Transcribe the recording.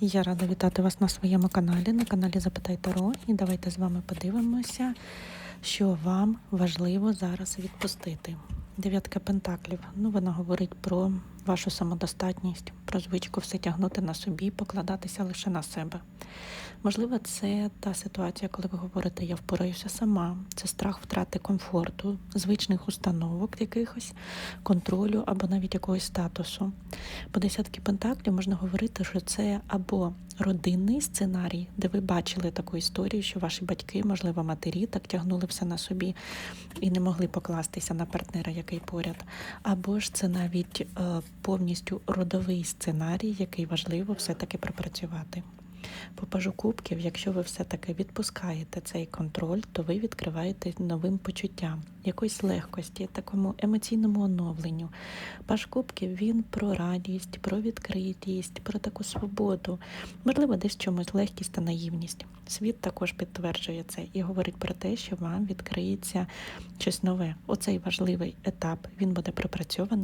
Я рада вітати вас на своєму каналі, на каналі Запитай Таро. І давайте з вами подивимося, що вам важливо зараз відпустити. Дев'ятка пентаклів. Ну, вона говорить про вашу самодостатність, про звичку все тягнути на собі, покладатися лише на себе. Можливо, це та ситуація, коли ви говорите, я впораюся сама. Це страх втрати комфорту, звичних установок якихось, контролю або навіть якогось статусу. По десятки пентаклів можна говорити, що це або родинний сценарій, де ви бачили таку історію, що ваші батьки, можливо, матері, так тягнули все на собі і не могли покластися на партнера, який поряд. Або ж це навіть е, повністю родовий сценарій, який важливо все-таки пропрацювати. По пажу кубків, якщо ви все-таки відпускаєте цей контроль, то ви відкриваєте новим почуттям, якоїсь легкості, такому емоційному оновленню. Паж кубків він про радість, про відкритість, про таку свободу, можливо, десь чомусь легкість та наївність. Світ також підтверджує це і говорить про те, що вам відкриється щось нове. Оцей важливий етап він буде пропрацьований.